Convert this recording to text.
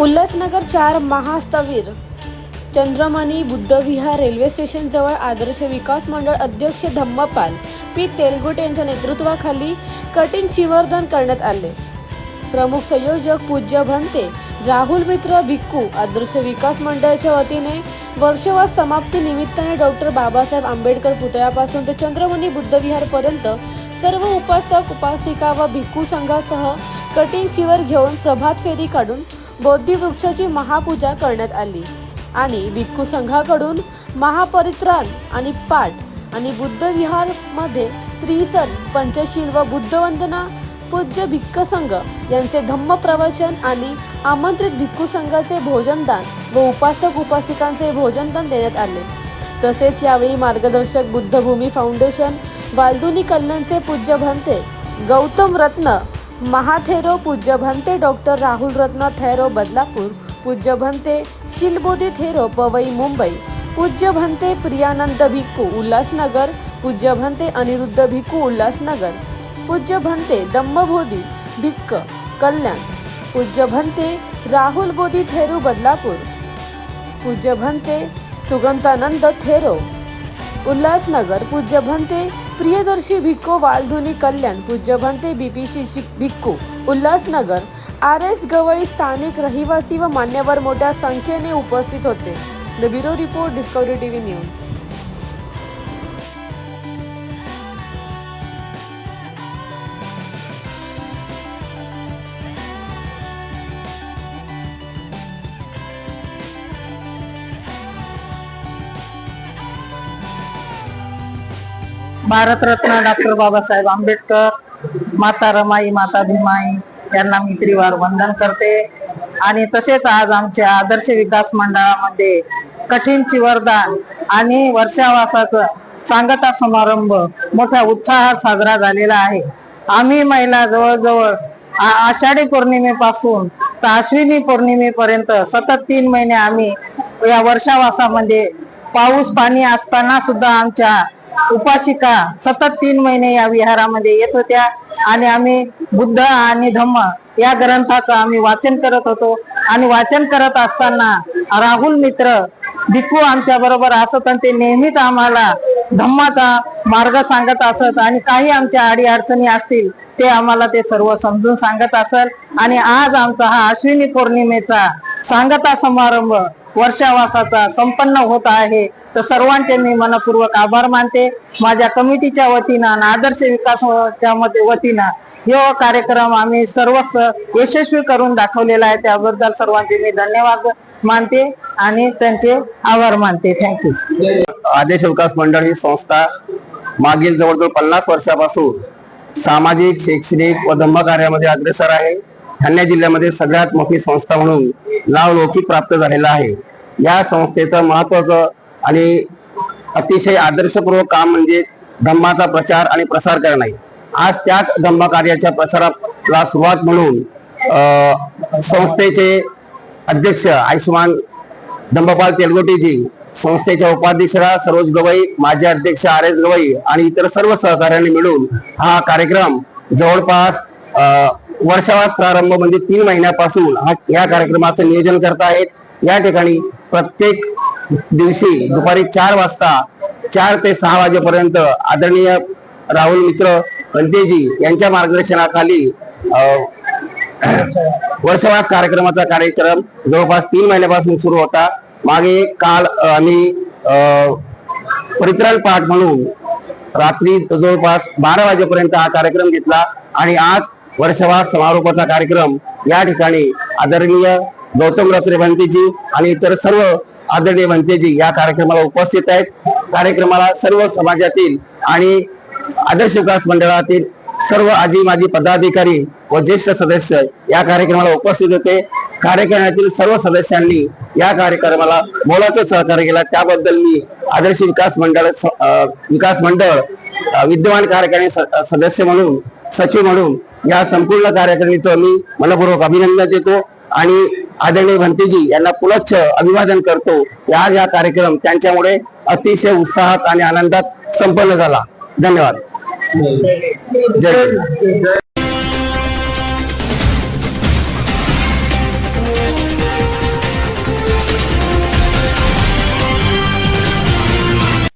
उल्हासनगर चार महास्तवीर चंद्रमणी बुद्धविहार रेल्वे स्टेशनजवळ आदर्श विकास मंडळ अध्यक्ष धम्मपाल पी तेलगुट यांच्या नेतृत्वाखाली कटिंग चिवर्धन करण्यात आले. प्रमुख संयोजक पूज्य भंते राहुल मित्र भिक्कू आदर्श विकास मंडळाच्या वतीने वर्षवास समाप्ती निमित्ताने डॉक्टर बाबासाहेब आंबेडकर पुतळ्यापासून ते चंद्रमणी बुद्धविहारपर्यंत सर्व उपासक उपासिका व भिक्खू संघासह कटिंग चिवर घेऊन प्रभात फेरी काढून बौद्धिक वृक्षाची महापूजा करण्यात आली. आणि भिक्खू संघाकडून महापरित्राण आणि पाठ आणि बुद्धविहारमध्ये त्रिसन पंचशील व बुद्धवंदना पूज्य भिक्ख संघ यांचे धम्म प्रवचन आणि आमंत्रित भिक्खू संघाचे भोजनदान व उपासक उपासिकांचे भोजनदान देण्यात आले. तसेच यावेळी मार्गदर्शक बुद्धभूमी फाउंडेशन बालदुनी कल्याणचे पूज्य भंते गौतम रत्न महाथेरो पूज्य भंते डॉक्टर राहुल रत्न थेरो बदलापूर. पूज्य भंते शिलबोधी थेरो पवई मुंबई. पूज्य भंते प्रियानंद भिक्खू उल्हासनगर. पूज्य भंते अनिरुद्ध भिक्खू उल्हासनगर. पूज्य भंते दम्मभोधी भिक्क कल्याण. पूज्य भंते राहुल बोधी थेरू बदलापूर. पूज्य भंते सुगंतानंद थेरो उल्हासनगर. पूज्य भंते प्रियदर्शी भिक्को वालधुनी कल्याण पूज्य भंते बीपीशी भिक्कू उल्हासनगर आर एस गवई स्थानिक रहिवासी व मान्यवर मोठ्या संख्येने उपस्थित होते. The bureau report Discovery TV news Bharat Ratna doctor Babasaheb Ambedkar माता रमाई माता भीमाई यांना मी त्रिवार वंदन करते. आणि तसेच आज आमच्या आदर्श विकास मंडळामध्ये कठीण चिवरदान आणि वर्षावासाचं सांगता समारंभ मोठ्या उत्साहात साजरा झालेला आहे. आम्ही महिला जवळजवळ आ- आषाढी पौर्णिमेपासून तर अश्विनी पौर्णिमेपर्यंत सतत तीन महिने आम्ही या वर्षावासामध्ये पाऊस पाणी असताना सुद्धा आमच्या उपासिका सतत तीन महिने या विहारामध्ये येत होत्या. आणि आम्ही बुद्ध आणि धम्म या ग्रंथाचं आम्ही वाचन करत होतो. आणि वाचन करत असताना राहुल मित्र भिकू आमच्या बरोबर असत आणि ते नेहमीच आम्हाला धम्माचा मार्ग सांगत असत आणि काही आमच्या अडी अडचणी असतील ते आम्हाला ते सर्व समजून सांगत असत आणि आज आमचा हा अश्विनी पौर्णिमेचा सांगता समारंभ वर्षावासाचा संपन्न होत आहे. तर सर्वांचे मी मनपूर्वक आभार मानते. माझ्या कमिटीच्या वतीनं आणि आदर्श विकासच्या वतीनं हे कार्यक्रम आम्ही सर्वच यशस्वी करून दाखवलेला आहे. त्याबद्दल सर्वांचे मी धन्यवाद मानते आणि त्यांचे आभार मानते. थँक्यू आदेश विकास मंडळ ही संस्था मागील जवळजवळ पन्नास वर्षापासून सामाजिक शैक्षणिक व धम्म कार्यामध्ये अग्रेसर आहे. ठाणे जिल्ह्यामध्ये सगळ्यात मोठी संस्था म्हणून नावलौकिक प्राप्त झालेला आहे. या संस्थेचं महत्वाचं आणि अतिशय आदर्शपूर्वक काम म्हणजे धम्माचा प्रचार आणि प्रसार करणे. आज त्याच धम्म कार्याच्या प्रसाराला सुरुवात म्हणून संस्थेचे अध्यक्ष आयुष्मान धम्मपाल तेलगोटीजी संस्थेच्या उपाध्यक्षरा सरोज गवई माजी अध्यक्ष आर एस गवई आणि इतर सर्व सहकार्यांनी मिळून हा कार्यक्रम जवळपास वर्षावास प्रारंभ म्हणजे तीन महिन्यापासून हा या कार्यक्रमाचं नियोजन करत आहेत. या ठिकाणी प्रत्येक दिवशी दुपारी चार वाजता चार ते सहा वाजेपर्यंत आदरणीय राहुल मित्र कंतेजी यांच्या मार्गदर्शनाखाली वर्षवास कार्यक्रमाचा कार्यक्रम जवळपास तीन महिन्यापासून सुरू होता. मागे काल आम्ही अ, परित्राण पाठ म्हणून रात्री जवळपास बारा वाजेपर्यंत हा कार्यक्रम घेतला आणि आज वर्षवास समारोपाचा कार्यक्रम या ठिकाणी आदरणीय गौतम रात्रे भंतेजी आणि इतर सर्व आदरणीय भंतेजी या कार्यक्रमाला उपस्थित आहेत. कार्यक्रमाला सर्व समाजातील आणि आदर्श विकास मंडळातील सर्व आजी माजी पदाधिकारी व ज्येष्ठ सदस्य या कार्यक्रमाला उपस्थित होते. कार्यक्रमातील सर्व सदस्यांनी या कार्यक्रमाला मोलाचं सहकार्य केला. त्याबद्दल मी आदर्श विकास मंडळ विकास मंडळ विद्यमान कार्यकारिणी सदस्य म्हणून सचिव म्हणून या संपूर्ण कार्यक्रमीचं मी मनपूर्वक अभिनंदन देतो आणि आदरणीय भंतेजी यांना पुनश्च अभिवादन करतो. या या कार्यक्रम त्यांच्यामुळे अतिशय उत्साहात आणि आनंदात संपन्न झाला. धन्यवाद. जय